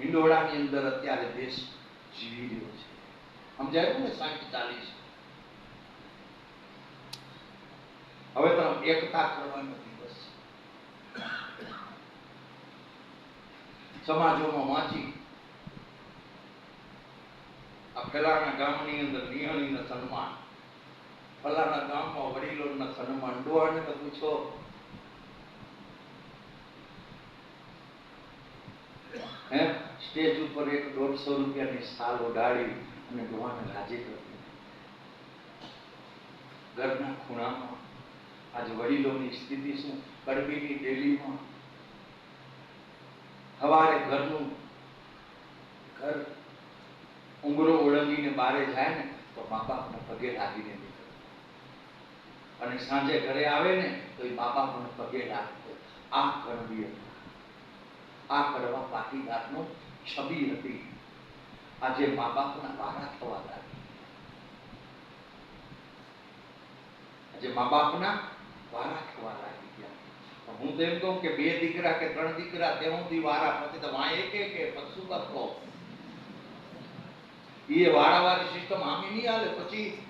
હિંડોળાની અંદર અત્યારે દેશ જીવી રહ્યો છે. સમજાયું ને? સાઠ ચાલીસ. હવે તો એકતા કરવાનો દિવસ છે. સમાજોમાં વાંચી. આ ફલાણા ગામની અંદર નિહળીને સન્માન. ફલાણા ગામમાં વડીલોના સન્માન. ડોહાને તો પૂછો. હે? સ્ટેજ ઉપર એક દોઢસો રૂપિયાની સાલ ઉડાડી અને ડોહાને રાજી કરી ઘરના ખૂણામાં આજે વડીલોની સ્થિતિ શું? કડબીની ડેલીમાં સવારે ઘરનું ઘર ઉમરો ઓળંગીને બારે જાય ને તો મા બાપને પગે લાગીને નીકળે. અને સાંજે ઘરે આવે ને તો એ મા બાપને પગે લાગતો. આ કરવી આ કરવા પાટીદારનો છબી હતી. આજે મા બાપના વારા થવા લાગી. આજે મા બાપના વારા થવા લાગી ગયા. હું તો એમ કહું કે બે દીકરા કે ત્રણ દીકરા ત્યાં સુધી વારા પછી તો વાય એક કે પછી શું કરતો એ વારાવારી સિસ્ટમ આમી નહીં આવે. પછી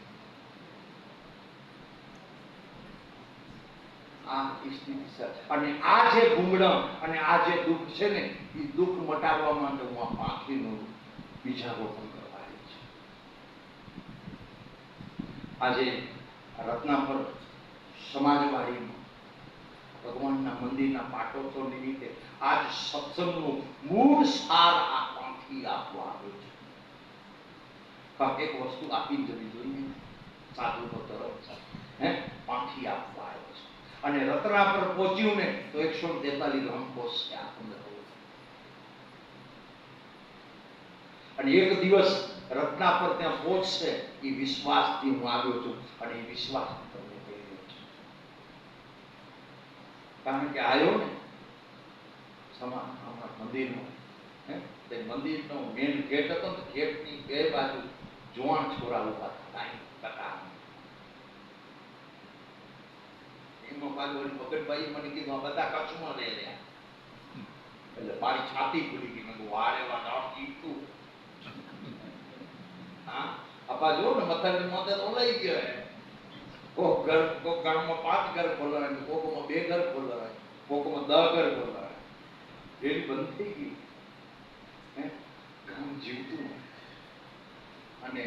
આ સ્થિતિ છે. અને આ જે ગુંગળમ અને આ જે દુઃખ છે ને, એ દુઃખ મટાડવા માટે હું આ પાંખીનું બીજારોપણ કરવા આવી છું. આજે રત્નાપર સમાજવાડીમાં ભગવાનના મંદિરના પાટોત્સવ નિમિત્તે આજ સત્સંગનું મૂળ સાર આ પાંખી આપવા આવ્યો છે. એક વસ્તુ આપી જવી જોઈએ સાધુ તરફ હે? પાંખી આપવા અને રતના પર પહોંચ્યું ને, તો એકસો તેતાલીસ ગ્રામ પહોંચશે અને એક દિવસ રત્ના પર ત્યાં પહોંચશે એ વિશ્વાસથી હું આવ્યો છું અને એ વિશ્વાસ તમને કહી રહ્યો છું. કારણ કે આવ્યો ને, સમાન અમારા મંદિરમાં તે મંદિરનો મેન ગેટ હતો ને ગેટની બે બાજુ જુવાન છોરા ઊભા હતા અહીં એમાં પાછું ઓલી ભગતભાઈ મને કીધું, આ બધા કચ્છમાં રહે રહ્યા એટલે મારી છાતી ખુલી ગઈ. મેં વારે વાર નામ કીધું હા? આપા જો ને મથાની મોતે ઓલાઈ ગયો હે કોક ઘર, કોક ગામમાં પાંચ ઘર ખોલાય ને કોકમાં બે ઘર ખોલાય કોકમાં દસ ઘર ખોલાય એની બંધ થઈ ગઈ. હે? ગામ જીવતું અને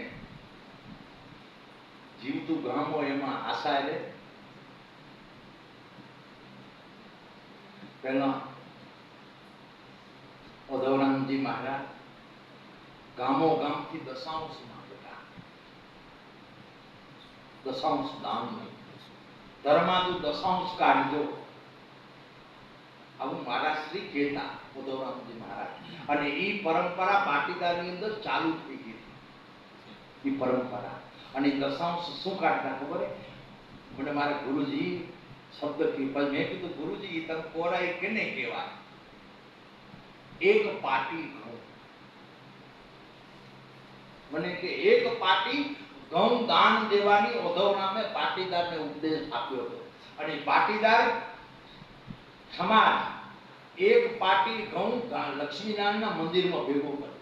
જીવતું ગામ હોય એમાં આશા એટલે પહેલા ઉદ્ધવરામજી મહારાજ ગામો ગામથી દશાંશમાં હતા દશાંશ દાન ધર્માતું દશાંશ કાઢજો આવું મારા શ્રી કહેતા ઉદ્ધવરામજી મહારાજ અને એ પરંપરા પાટીદારની અંદર ચાલુ થઈ ગઈ એ પરંપરા અને દશાંશ શું કાઢતા ખબર? મને મારા ગુરુજી શબ્દથી પછી મેં કીધું, ગુરુજી તમે કોરાઈ કેને કહેવાય? એક પાટી ઘઉં. મને કે, એક પાટી ઘઉં દાન દેવાની ઓધવ નામે પાટીદારને ઉપદેશ આપ્યો હતો. અને પાટીદાર સમાજ એક પાટી ઘઉં લક્ષ્મીનારાયણના મંદિરમાં ભેગો કર્યો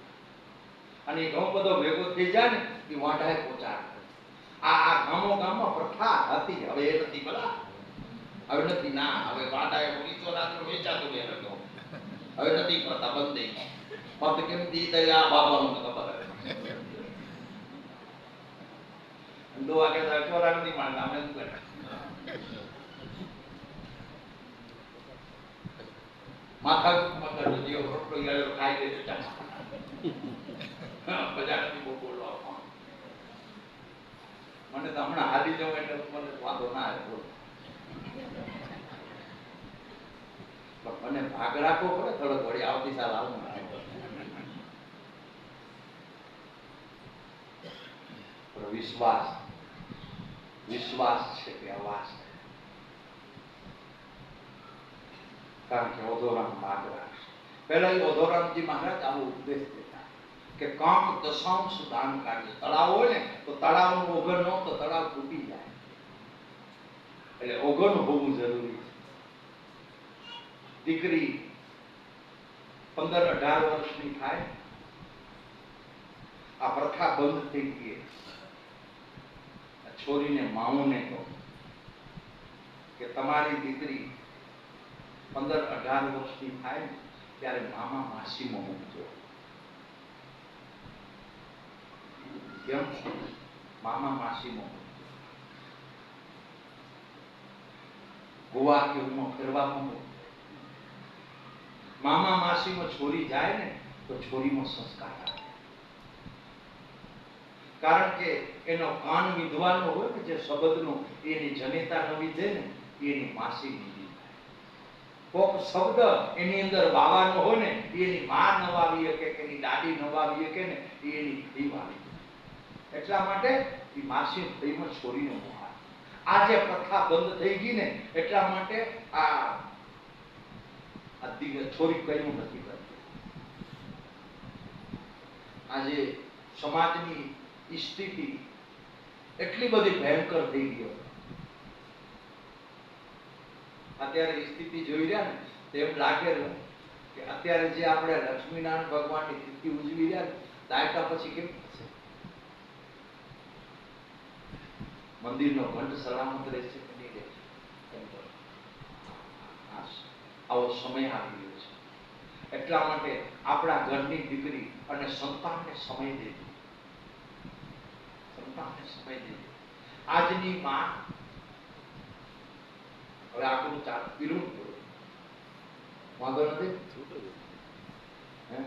અને એ ઘઉં બધો ભેગો થઈ જાય ને, એ વાંઢાએ પહોંચાડે આ આ ગામો ગામમાં પ્રથા હતી, હવે એ નથી ભલા હવે નથી, ના, હવે વાંઢાએ પોલીસો રાત્રે વેચાતું બે રંગો હવે નથી કરતા, બંધ થઈ ગઈ મત કેમ દી તો આ બાબાનું ખબર હે. કે ચોરા નથી બહુ બોલવા. મને તો હમણાં હારી જવું એટલે વાંધો ના આવે, બોલો. પણ મને ભાગ રાખવો પડે થોડો થોડી આવતી સાલ આવું વિશ્વાસ વિશ્વાસ છે કે અવાજ કારણ કે ઓધોરામ માર્ગ રાખશે પહેલા એ ઓધોરામજી મહારાજ આવો ઉપદેશ દેતા કે કાંક દશાંશ દાન કાઢજો તળાવ હોય ને, તો તળાવનું ઓગણ ન તો તળાવ તૂટી જાય. એટલે ઓગણ હોવું જરૂરી દીકરી પંદર અઢાર વર્ષની થાય. આ પ્રથા બંધ થઈ ગઈ. છોરીને માઉને કહો કે તમારી દીકરી પંદર અઢાર વર્ષની થાય ત્યારે મામા માસીમાં મૂકજો. કેમ? મામા માસીમાં મૂકજો. ગોવા કે હું ફેરવામાં મૂકો મામા માસીમાં છોરી જાય ને, તો છોરીમાં સંસ્કાર કારણ કે એનો કાન વિધવાનો હોય ને જે શબ્દનો, એની જનેતા ન વિધે ને, એની માસી વિધી કોક શબ્દ એની અંદર બાવાનો હોય ને, એની માં ન વાવી શકે કે એની દાદી ન વાવી શકે ને, એની ફી વાવી એટલા માટે એ માસી ફઈમાં છોરીને મોહાર આ જે પ્રથા બંધ થઈ ગઈ ને, એટલા માટે આ આ દિગ- છોરી નથી કરતી. આજે સમાજની સ્થિતિ એટલી બધી ભયંકર થઈ ગઈ અત્યારે સ્થિતિ જોઈ રહ્યા ને તેમ લાગે કે અત્યારે જે આપણે લક્ષ્મીનારાયણ ભગવાનની તિથિ ઉજવી રહ્યા ને દાયકા પછી કેમ થશે? મંદિરનો ઘંટ સલામત રહેશે એમ તો આ આવો સમય આવી ગયો છે. એટલા માટે આપણા ઘરની દીકરી અને સંતાનને સમય દેજો સંતાનને સમય દેજો આજની માં હવે આપણું ચાલ વિરોધ વાંધો નથી? હે?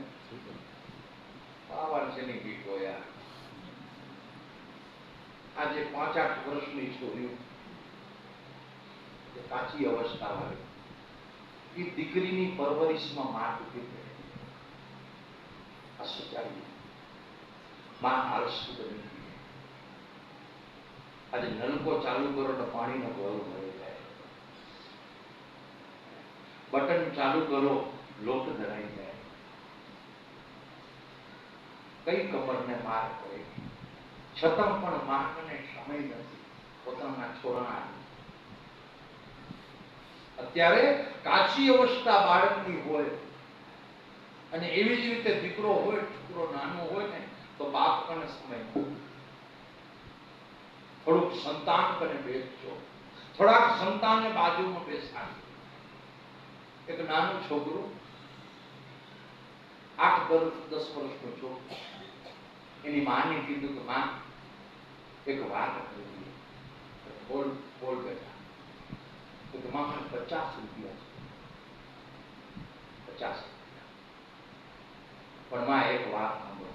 પાવન છે ની બીકો યાર આજે પાંચ આઠ વર્ષની છોરીઓ. કાચી અવસ્થા વાળી એ દીકરીની પરવરિશમાં માં તૂટી થઈ આ માં આળસુ બની આજે નલકો ચાલુ કરો તો પાણીનો ગોળ ભરી જાય. બટન ચાલુ કરો, લોટ ધરાઈ જાય. કઈ કમરને માર કરે છતાં પણ માર્ગને સમય નથી. પોતાના છોરા અત્યારે કાચી અવસ્થા બાળકની હોય અને એવી જ રીતે દીકરો હોય, છોકરો નાનો હોય ને, તો બાપ પણ સમય થોડુંક સંતાન કને બેસજો. થોડાક સંતાનને બાજુમાં બેસાડજો એક નાનું છોકરું, આઠ વર્ષ, દસ વર્ષનો છોકરો, એની માને કીધું કે, માં, એક વાત બોલ બોલ બેટા. કે માં મને પચાસ રૂપિયા છે. પચાસ પણ માં એક વાત સાંભળો.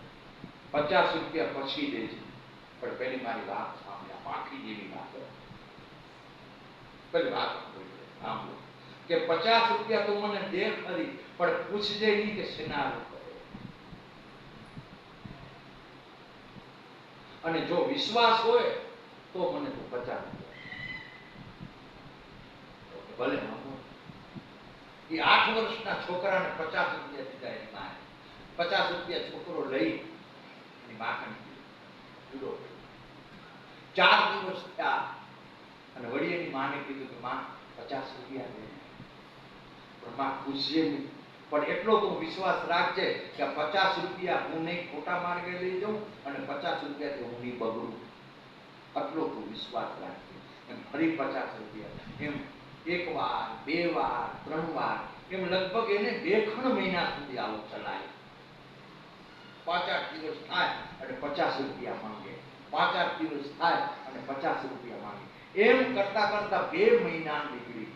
પચાસ રૂપિયા પછી દેજે. પણ પેલી મારી વાત સાંભળ્યા પાકી જેવી વાત પેલી વાત સાંભળી. કે પચાસ રૂપિયા તો મને દે ખરી, પણ પૂછજે નહીં કે શેના અને જો વિશ્વાસ હોય, તો મને તો પચાસ ભલે એ આઠ વર્ષના છોકરાને પચાસ રૂપિયા દીધા એની માએ. પચાસ રૂપિયા છોકરો લઈ એની મા જુદો ચાર દિવસ થયા અને વળી એની માને કીધું કે માં, પચાસ રૂપિયા દે. પણ માં પૂછજે નહીં. પણ એટલો તો વિશ્વાસ રાખજે કે પચાસ રૂપિયા હું નહીં ખોટા માર્ગે લઈ જાઉં અને પચાસ રૂપિયાથી હું નહીં બગડું. આટલો તું વિશ્વાસ રાખજે. એમ ફરી પચાસ રૂપિયા. એમ એક વાર બે વાર ત્રણ વાર એમ લગભગ એને બે ખણ મહિના સુધી આવો ચલાય. પાંચ આઠ દિવસ થાય અને પચાસ રૂપિયા માંગે. પાંચ આઠ દિવસ થાય અને પચાસ રૂપિયા માંગે. એમ કરતા કરતા બે મહિના નીકળી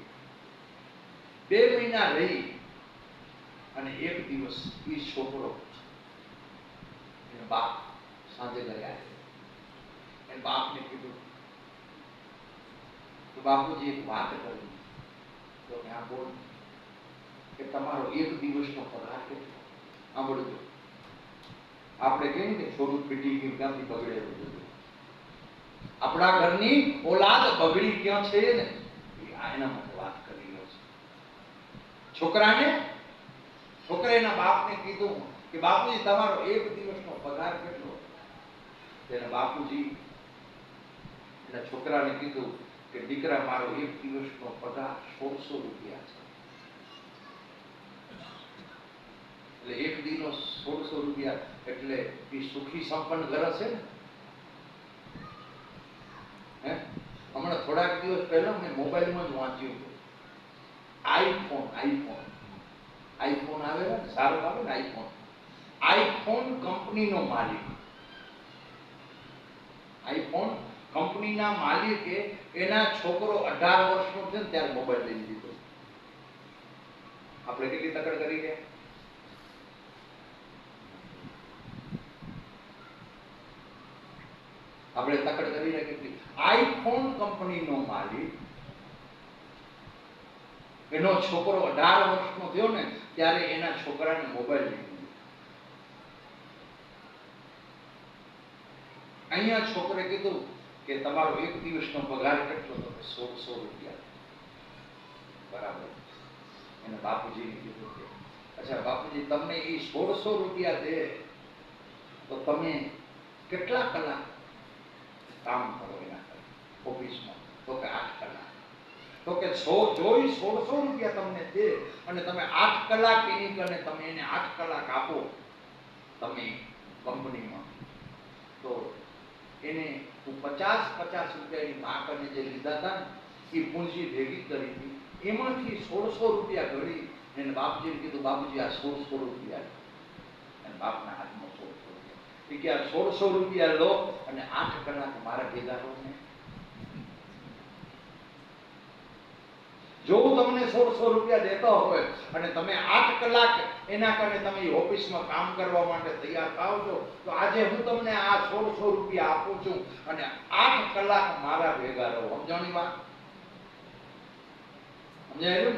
બે મહિના રહી અને એક દિવસ એ છોકરો એનો બાપ સાંજે ઘરે આવ્યો. એને બાપને કીધું, તો બાપુજી, એક વાત કરવી તો કે આ બોલ કે તમારો એક દિવસનો પગાર કેટલો? સાંભળજો. આપણે કહીએ કે છોડું પીટી ગયું, ક્યાંથી બગડે બધું? આપણા ઘરની ઓલાદ બગડી ક્યાં છે ને? એના માટે વાત કરી રહ્યો છે. છોકરાને છોકરા એના બાપને કીધું કે, બાપુજી, તમારો એક દિવસનો પગાર કેટલો? તેના બાપુજી, એના છોકરાને કીધું કે દીકરા મારો એક દિવસનો પગાર સોળસો રૂપિયા છે. દીનો સોળસો રૂપિયા એટલે એ સુખી સંપન્ન ઘર હશે ને? હમણાં થોડાક દિવસ પહેલા મેં મોબાઈલમાં જ વાંચ્યું આઈફોન આઈફોન. આઈફોન આવે ને? સારો આવે ને આઈફોન? આઈફોન કંપનીનો માલિક. આઈફોન કંપનીના માલિકે એના છોકરો અઢાર વર્ષનો છે ને ત્યારે મોબાઈલ લઈ દીધો આપણે કેટલી તકડ કરી ગયા આપણે તકડ કરીને કેટલી આઈફોન કંપનીનો માલિક, એનો છોકરો અઢાર વર્ષનો થયો ને ત્યારે એના છોકરાને મોબાઈલ લઈ લીધો. અહીંયા છોકરે કીધું કે તમારો એક દિવસનો પગાર કેટલો તમે સોળસો રૂપિયા બરાબર. એને બાપુજીને કીધું કે, અચ્છા બાપુજી, તમને એ સોળસો રૂપિયા દે તો તમે કેટલા કલાક કામ કરો એના ઓફિસમાં? તો કે આઠ કલાક. તો કે સો, જોઈ સોળસો રૂપિયા તમને દે અને તમે આઠ કલાક એની કરે તમે એને આઠ કલાક આપો, તમે કંપનીમાં. તો એને હું પચાસ પચાસ રૂપિયાની માક અને જે લીધા હતા ને, એ પૂંજી ભેગી કરી હતી. એમાંથી સોળસો રૂપિયા ઘડી એને બાપજીને કીધું, બાપુજી, આ સોળસો રૂપિયા અને બાપના હાથમાં સોળસો રૂપિયા. કે, આ સોળસો રૂપિયા લો અને આઠ કલાક મારા ભેગા રહો ને. જો હું તમને સોળસો રૂપિયા દેતો હોય અને તમે આઠ કલાક એના કારણે તમે ઓફિસમાં કામ કરવા માટે તૈયાર થાવ છો, તો આજે હું તમને આ સોળસો રૂપિયા આપું છું અને આઠ કલાક મારા ભેગા રહો સમજણી વાત સમજાયું?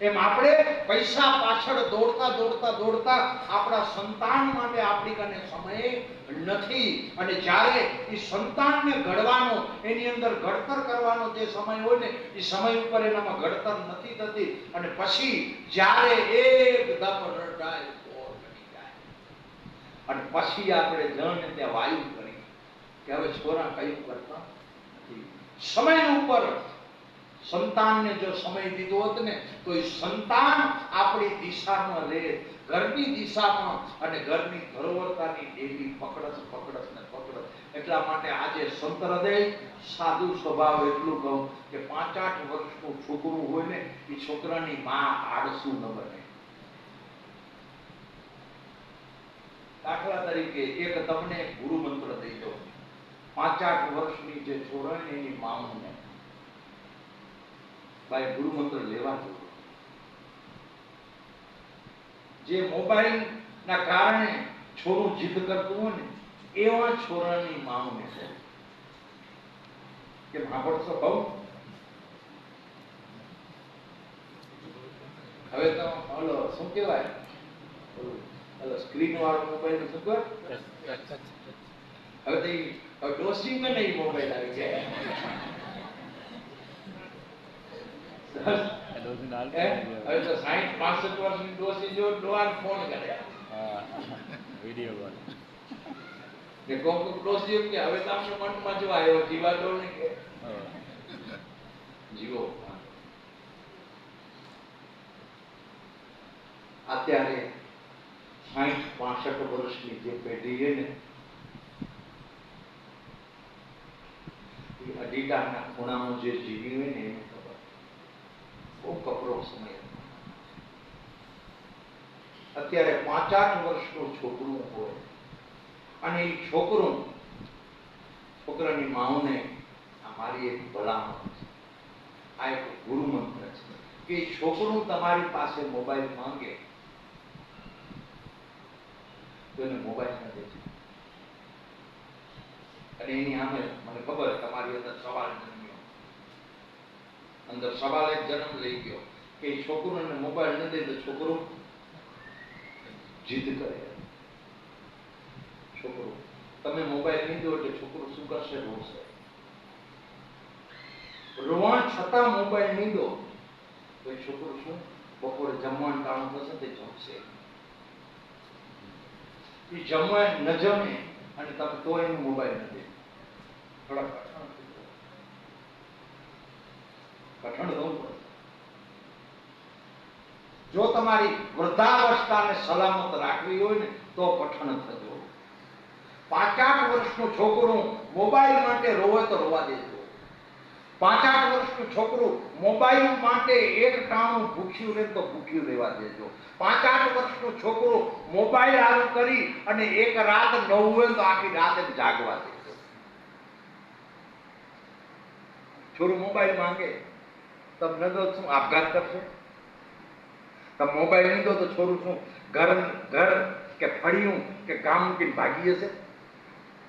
એમ આપણે પૈસા પાછળ દોડતા દોડતા દોડતા આપણા સંતાન માટે આપણી કને સમય નથી. અને જ્યારે એ સંતાનને ઘડવાનો, એની અંદર ઘડતર કરવાનો જે સમય હોય ને એ સમય ઉપર એનામાં ઘડતર નથી થતી. અને પછી જ્યારે એકદમ રડાય અને પછી આપણે જણ ત્યાં વાયુ કરી. કે હવે છોરા કયું કરતા નથી. સમય ઉપર સંતાનને જો સમય દીધો હોત ને તો એ સંતાન આપણી દિશામાં રહે. ઘરની દિશામાં અને ઘરની ધરોવરતાની ડેલી પકડસ પકડસ ને પકડસ એટલા માટે આજે સંત હૃદય સાધુ સ્વભાવ એટલું કહું કે પાંચ આઠ વર્ષનું છોકરું હોય ને, એ છોકરાની માં આળસુ ન બને. દાખલા તરીકે એક તમને ગુરુ મંત્ર દઈ દો પાંચ આઠ વર્ષની જે છોકરાને એની મામને ભાઈ ગુરુ મંત્ર લેવા જોઈએ. જે મોબાઈલ ના કારણે છોરું જીદ કરતું હોય ને એવા છોરાની માંગને છે કે સાંભળશો બહુ હવે તો હલો શું કહેવાય? હલો સ્ક્રીન વાળો મોબાઈલ શું કહેવાય હવે તો ડોસિંગ નહીં મોબાઈલ આવી ગયા? હવે તો સાઠ પાસઠ વર્ષની ડોસી જો ડોહાને ફોન કરે. Video call. કે કોક કોક ડોસી કે હવે તો આપણે મનમાં જો આવ્યો જીવા ડોલ ને કે. જીવો. અત્યારે સાહીઠ પાસઠ વર્ષની જે પેઢી છે ને અડીટાના ખૂણામાં જે જીવી હોય ને બહુ કપરો સમય. અત્યારે પાંચ આઠ વર્ષનું છોકરું હોય અને એ છોકરું છોકરાની માઓને મારી એક ભલામણ આ એક ગુરુ મંત્ર છે કે છોકરું તમારી પાસે મોબાઈલ માંગે તો એને મોબાઈલ ન દેજો. અને એની સામે મને ખબર તમારી અંદર સવાલ જન્મ્યો અંદર સવાલ એક જન્મ લઈ ગયો કે છોકરોને મોબાઈલ ન દે તો છોકરો જીદ કરે. છોકરો, તમે મોબાઈલ નહીં દો એટલે છોકરો શું કરશે? રોશે રોવાણ છતાં મોબાઈલ નહીં દો, તો છોકરો શું? બપોરે જમવાનું ટાણું થશે તે જમશે. એ જમવા ન જમે અને તમે તો એનું મોબાઈલ ન દે. થોડા કઠણ થઈ જાઓ. કઠણ થવું પડે જો તમારી વૃદ્ધાવસ્થાને સલામત રાખવી હોય ને, તો કઠણ થજો પાંચ આઠ વર્ષનું છોકરું મોબાઈલ માટે રોવે તો રોવા દેજો. પાંચ આઠ વર્ષનું છોકરું મોબાઈલ માટે એક ટાણું ભૂખ્યું રહે તો ભૂખ્યું રહેવા દેજો. પાંચ આઠ વર્ષનું છોકરું મોબાઈલ આવું કરી અને એક રાત ન હોય તો આખી રાતે જાગવા દેજો. છોરું મોબાઈલ માંગે. તમને તો શું આપઘાત કરશે? તમે મોબાઈલ નહીં દો તો છોરું શું? ઘર ઘર કે ફળિયું કે ગામ મૂકીને ભાગી જશે?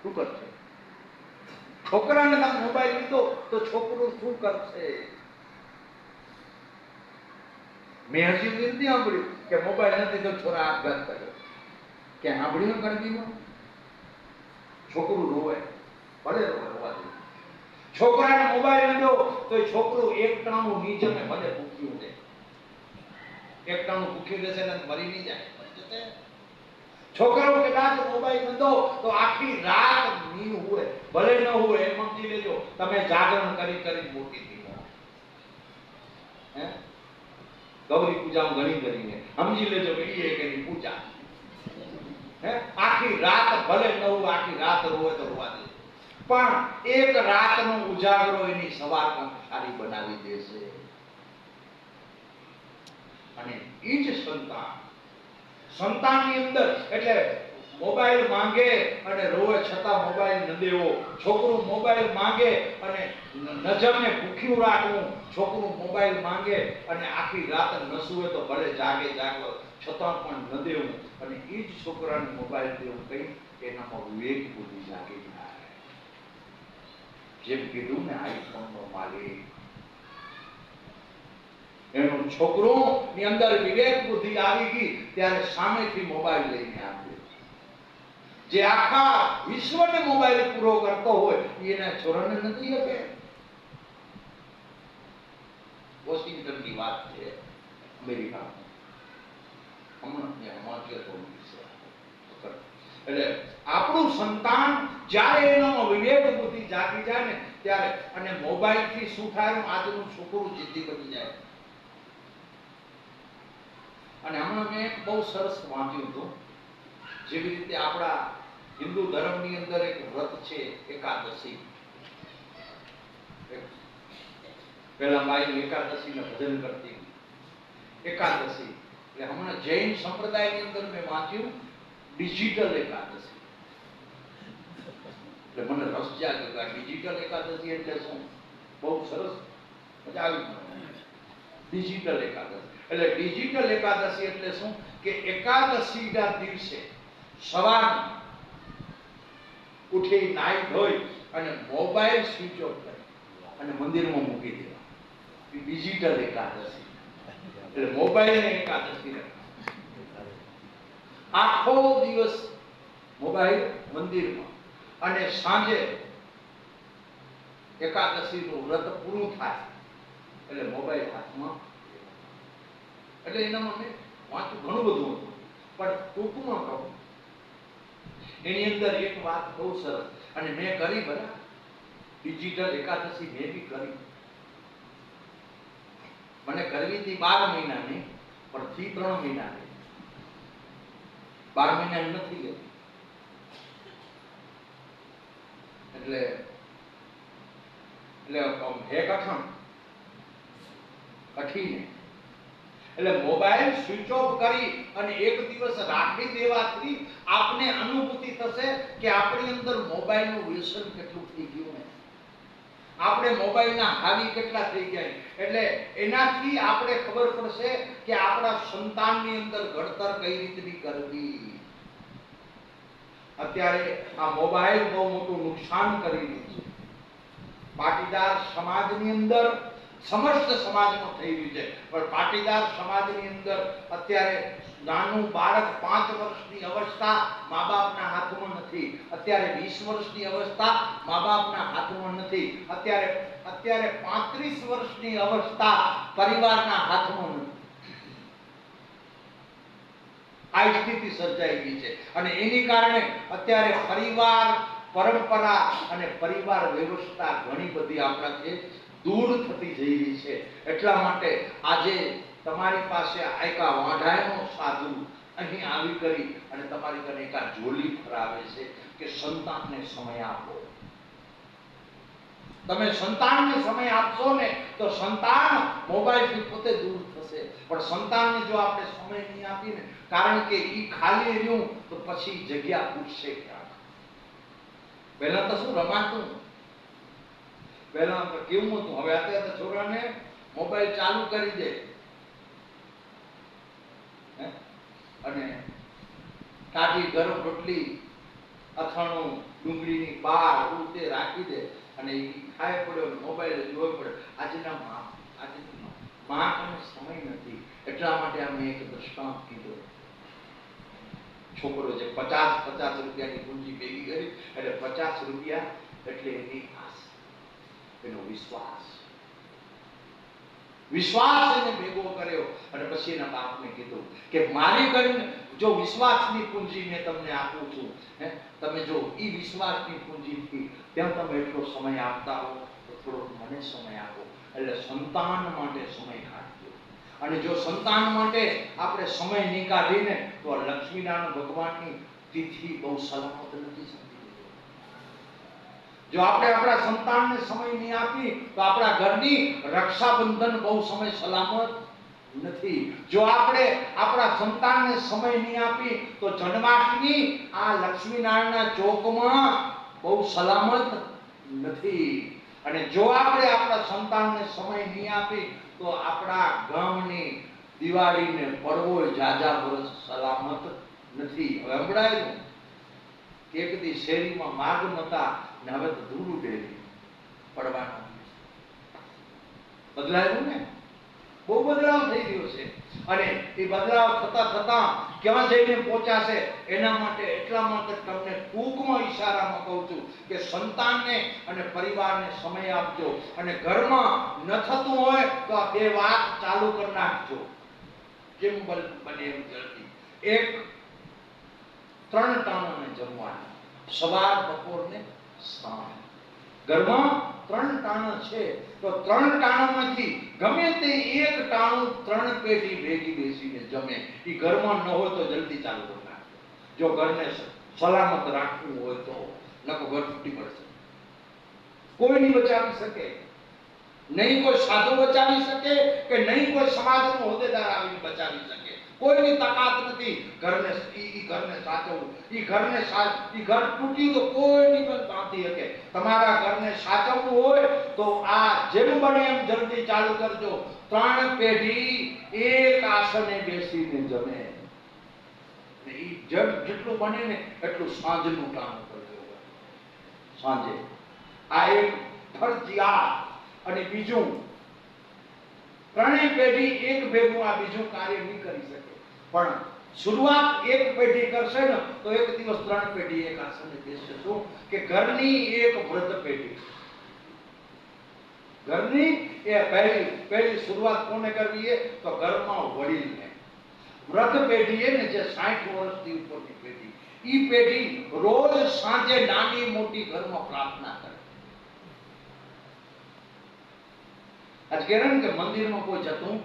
શું કરશે? છોકરાને તમે મોબાઈલ લીધો તો છોકરું શું કરશે? મેં હજી સુધી નથી સાંભળ્યું કે મોબાઈલ નથી તો છોરા આપઘાત કર્યો. કે સાંભળ્યું ગણતીમાં છોકરું રોવે, ભલે રોવે રોવા દે છોકરાને મોબાઈલ દો, તો છોકરું એક ટાણું નીચે ને ભલે ભૂખ્યું દે એક ટાણું ભૂખ્યું દેશે ને મરી નહીં જાય. છોકરો કે કદાચ મોબાઈલ ન દો, તો આખી રાત નીંદ હોય. ભલે ન હોય એમ સમજી લેજો. તમે જાગરણ કરી કરી મોટી દીધા હે? ગૌરી પૂજા ઘણી કરીને. સમજી લેજો કે એ કરી પૂજા. હે? આખી રાત ભલે ન હોય, આખી રાત રોવે તો રોવા દે પણ એક રાતનો ઉજાગરો એની સવાર સારી બનાવી દેશે. અને એ જ સંતાન, સંતાનની અંદર એટલે મોબાઈલ માંગે અને રોવે છતાં મોબાઈલ ન દેવો. છોકરું મોબાઈલ માંગે અને નજરને ભૂખ્યું રાખવું. છોકરું મોબાઈલ માંગે અને આખી રાત ન સુવે તો ભલે જાગે જાગો, છતાં પણ ન દેવું. અને એ જ છોકરાને મોબાઈલ દેવું કઈ એનામાં વિવેક બુદ્ધિ જાગી જાય જેમ કીધું ને આઈફોનનો માલિક એનું છોકરું ની અંદર વિવેક બુદ્ધિ આવી ગઈ, ત્યારે સામેથી મોબાઈલ લઈને આપ્યો જે આખા વિશ્વને મોબાઈલ પૂરો કરતો હોય, એના છોરાને નથી આપે. વોશિંગ્ટનની વાત છે, અમેરિકામાં. હમણાં ત્યાં વાંચ્યો તો વિશે. એટલે આપણું સંતાન જ્યારે એનામાં વિવેક બુદ્ધિ જાગી જાય ને ત્યારે અને મોબાઈલથી શું થાય આજનું છોકરું જિદ્દી બની જાય. અને હમણાં મેં બહુ સરસ વાંચ્યું હતું. જેવી રીતે આપણા હિન્દુ ધર્મની અંદર એક વ્રત છે, એકાદશી. પહેલા માઈ એકાદશીને ભજન કરતી. એકાદશી. એટલે હમણાં જૈન સંપ્રદાયની અંદર મેં વાંચ્યું, ડિજિટલ એકાદશી. એટલે મને રસ જાગ્યો કે ડિજિટલ એકાદશી એટલે શું? બહુ સરસ. મજા આવી. ડિજિટલ એકાદશી. એટલે ડિજિટલ એકાદશી એટલે શું? કે એકાદશીના દિવસે સવારમાં ઉઠી નાઈ ધોઈ અને મોબાઈલ સ્વિચ ઓફ કરી. અને મંદિરમાં મૂકી દેવા. ડિજિટલ એકાદશી. એટલે મોબાઈલ એકાદશી આખો દિવસ મોબાઈલ મંદિરમાં. અને સાંજે એકાદશીનું વ્રત પૂરું થાય. એટલે મોબાઈલ હાથમાં એટલે એનામાં મેં વાંચું ઘણું બધું હતું. પણ ટૂંકમાં કહું? એની અંદર એક વાત બહુ સરસ. અને મેં કરી બરાબર. ડિજિટલ એકાદશી મેં બી કરી. મને કરવી હતી બાર મહિનાની, પણ થી ત્રણ મહિનાની. બાર મહિનાની નથી ગઈ એટલે એટલે હે કઠણ કઠીને. એટલે મોબાઈલ સ્વિચ ઓફ કરી અને એક દિવસ રાખી દેવાથી આપને અનુભૂતિ થશે કે આપણી અંદર મોબાઈલનું વ્યસન કેટલું થઈ ગયું આપણે મોબાઈલના હાવી કેટલા થઈ ગયા એટલે એનાથી આપણે ખબર પડશે કે આપણા સંતાનની અંદર ઘડતર કઈ રીતની કરવી અત્યારે આ મોબાઈલ બહુ મોટું નુકસાન કરી રહ્યું છે. પાટીદાર સમાજની અંદર સમસ્ત સમાજમાં થઈ રહ્યું છે. પણ પાટીદાર સમાજની અંદર અત્યારે નાનું બાળક પાંચ વર્ષની અવસ્થા મા બાપના હાથમાં નથી. અત્યારે વીસ વર્ષની અવસ્થા મા બાપના હાથમાં નથી. અત્યારે અત્યારે પાંત્રીસ વર્ષની અવસ્થા પરિવારના હાથમાં નથી. આ સ્થિતિ સર્જાઈ ગઈ છે. અને એની કારણે અત્યારે પરિવાર, પરંપરા અને પરિવાર વ્યવસ્થા ઘણી બધી આપણાથી દૂર થતી જઈ રહી છે. એટલા માટે આજે તમારી પાસે આયકા વાઢાયનો સાધુ અહીં આવી કરી અને તમારી કને એકા જોલી ફરાવે છે કે સંતાનને સમય આપો. તમે સંતાનને સમય આપશો ને, તો સંતાન મોબાઈલથી પોતે દૂર થશે. પણ સંતાનને જો આપણે સમય નહીં આપીને, કારણ કે એ ખાલી રહ્યું, તો પછી જગ્યા પૂછશે ક્યાં? પહેલા તો શું રમાતું? પહેલા કેવું હતું? હવે અત્યારે તો છોકરાને મોબાઈલ ચાલુ કરી દે? અને કાઢી ગરમ રોટલી અથાણું ડુંગળીની બાર ઉતે રાખી દે. અને ખાય પડ્યો મોબાઈલ જોવો પડે. આજના મા, આજની મા- મા સમય નથી. એટલા માટે અમે એક દ્રષ્ટાંત કીધો. છોકરો જે પચાસ પચાસ રૂપિયાની પૂંજી ભેગી કરી, એટલે પચાસ રૂપિયા એટલે એની આસ, એનો વિશ્વાસ. વિશ્વાસ એને ભેગો કર્યો. અને પછી એના બાપને કીધું કે મારી કરીને જો વિશ્વાસની પૂંજી મેં તમને આપું છું તમે જો એ વિશ્વાસની પૂંજીથી ત્યાં તમે એટલો સમય આપતા હો? તો થોડોક મને સમય આપો. એટલે સંતાન માટે સમય કાઢજો. અને જો સંતાન માટે આપણે સમય નીકાળીને તો આ લક્ષ્મીનારાયણ ભગવાનની તિથિ બહુ સલામત નથી જો આપણે આપણા સંતાનને સમય નહીં આપી, તો આપણા ઘરની રક્ષાબંધન બહુ સમય સલામત નથી. જો આપણે આપણા સંતાનને સમય નહીં આપી, તો જન્માષ્ટમી આ લક્ષ્મીનારાયણના ચોકમાં બહુ સલામત નથી. અને જો આપણે આપણા સંતાનને સમય નહીં આપી, તો આપણા ગામની દિવાળીને પડવો જાજા વર્ષ સલામત નથી. હવે હમણાં એક દી શેરીમાં માર્ગ નતા ને હવે તો ધૂળ ઉડે પડવાનો બદલાયું ને? બહુ બદલાવ થઈ ગયો છે. અને એ બદલાવ થતા થતા ક્યાં જઈને પહોંચાશે એના માટે એટલા માટે તમને ટૂંકમાં ઈશારામાં કહું છું કે સંતાનને અને પરિવારને સમય આપજો. અને ઘરમાં ન થતું હોય તો આ બે વાત ચાલુ કરી નાખજો. જેમ બને એમ જલ્દી એક, ત્રણ ટાણોને જમવાના. સવાર બપોર ને સાંજ. ઘરમાં ત્રણ ટાણા છે, તો ત્રણ ટાણામાંથી ગમે તે એક ટાણું ત્રણ પેઢી ભેગી બેસીને જમે. એ ઘરમાં ન હોય તો જલ્દી ચાલુ નાખજો. જો ઘરને સલામત રાખવું હોય તો નકો ઘર તૂટી પડશે. કોઈ નહીં બચાવી શકે? નહીં કોઈ સાધુ બચાવી શકે કે નહીં કોઈ સમાજનો હોદ્દેદાર આવીને બચાવી શકે? કોઈની તાકાત નથી. ઘરને ઈ ઘરને સાચવવું ઈ ઘરને ઈ ઘર તૂટ્યું તો કોઈ નહીં પણ તાતી શકે. તમારા ઘરને સાચવવું હોય તો આ જેમ બને એમ જલ્દી ચાલુ કરજો. ત્રણ પેઢી એક આસને બેસીને જમે. ઈ જડ જેટલું બને ને એટલું સાંજનું કામ કરજો. સાંજે. આ એક ફરજિયાત અને બીજું ત્રણેય પેઢી એક ભેગું આ બીજું કાર્ય નહીં કરી શકે. પણ શરૂઆત એક પેઢી કરશે ને, તો એક દિવસ ત્રણ પેઢી એક આસને બેસશે શું કે ઘરની એક વૃદ્ધ પેઢી. ઘરની એ પહેલી પહેલી શરૂઆત કોને કરવી એ? તો ઘરમાં વડીલને. વૃદ્ધ પેઢી ને જે સાઠ વર્ષથી ઉપરની પેઢી. ઈ પેઢી રોજ સાંજે નાની મોટી ઘરમાં પ્રાર્થના કરે. આજ કે મંદિરમાં કોઈ જતું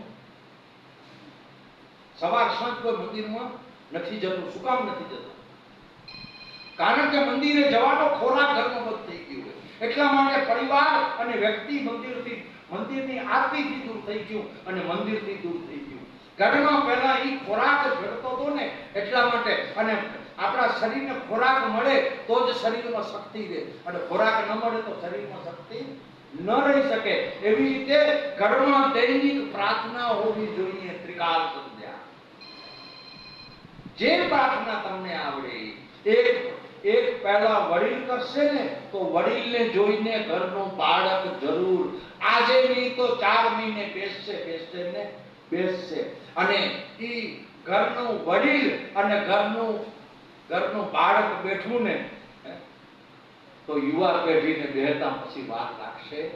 સવાર સાંજ કોઈ મંદિરમાં નથી જતું, શું કામ નથી જતું? કારણ કે મંદિરે જવાનો ખોરાક ઘરનો બંધ થઈ ગયો એટલા માટે પરિવાર અને વ્યક્તિ મંદિરથી, મંદિરની આરતીથી દૂર થઈ ગયું અને મંદિરથી દૂર થઈ ગયું. ઘરમાં પહેલા એ ખોરાક જડતો હતો ને, એટલા માટે અને આપણા શરીરને ખોરાક મળે તો જ શરીરમાં શક્તિ રહે. અને ખોરાક ન મળે તો શરીરમાં શક્તિ ન રહી શકે એવી રીતે ઘરમાં દૈનિક પ્રાર્થના હોવી જોઈએ, ત્રિકાલ સંધ્યા. જે પ્રાર્થના તમને આવડે, એક એક પહેલા વડીલ કરશે ને, તો વડીલને જોઈને ઘરનો બાળક જરૂર. આજે નહીં તો ચાર મહિને બેસશે બેસશે ને, બેસશે. અને ઈ ઘરનું વડીલ અને ઘરનું ઘરનું બાળક બેઠું ને તો યુવા પેઢીને બેહતા પછી વાર લાગશે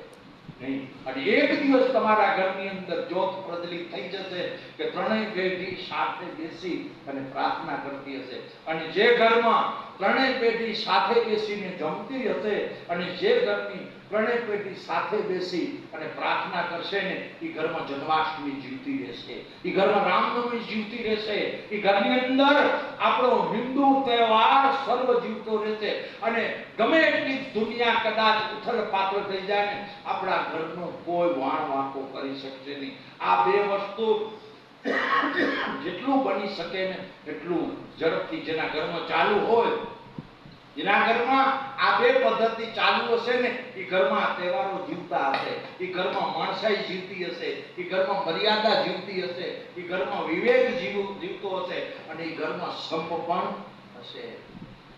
નહીં. અને એક દિવસ તમારા ઘરની અંદર જોત પ્રજલિત થઈ જશે કે ત્રણેય પેઢી સાથે બેસી અને પ્રાર્થના કરતી હશે. અને જે ઘરમાં ત્રણેય પેઢી સાથે બેસીને જમતી હશે અને જે ઘરની ત્રણેય પેઢી સાથે બેસી અને પ્રાર્થના કરશે ને એ ઘરમાં જન્માષ્ટમી જીવતી રહેશે. એ ઘરમાં રામનવમી જીવતી રહેશે. એ ઘરની અંદર આપણો હિન્દુ તહેવાર સર્વ જીવતો રહેશે. અને ગમે એટલી દુનિયા કદાચ ઉથલ પાત્ર થઈ જાય ને, આપણા ઘરનો કોઈ વાણ વાંકો કરી શકશે નહીં. આ બે વસ્તુ જેટલું બની શકે ને એટલું ઝડપથી જેના ઘરમાં ચાલુ હોય જેના ઘરમાં આ બે પદ્ધતિ ચાલુ હશે ને, એ ઘરમાં તહેવારો જીવતા હશે, એ ઘરમાં માણસાઈ જીવતી હશે, એ ઘરમાં મર્યાદા જીવતી હશે, એ ઘરમાં વિવેક જીવ, જીવતો હશે અને એ ઘરમાં સંપ પણ હશે.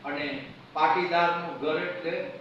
અને પાટીદારનું ઘર એટલે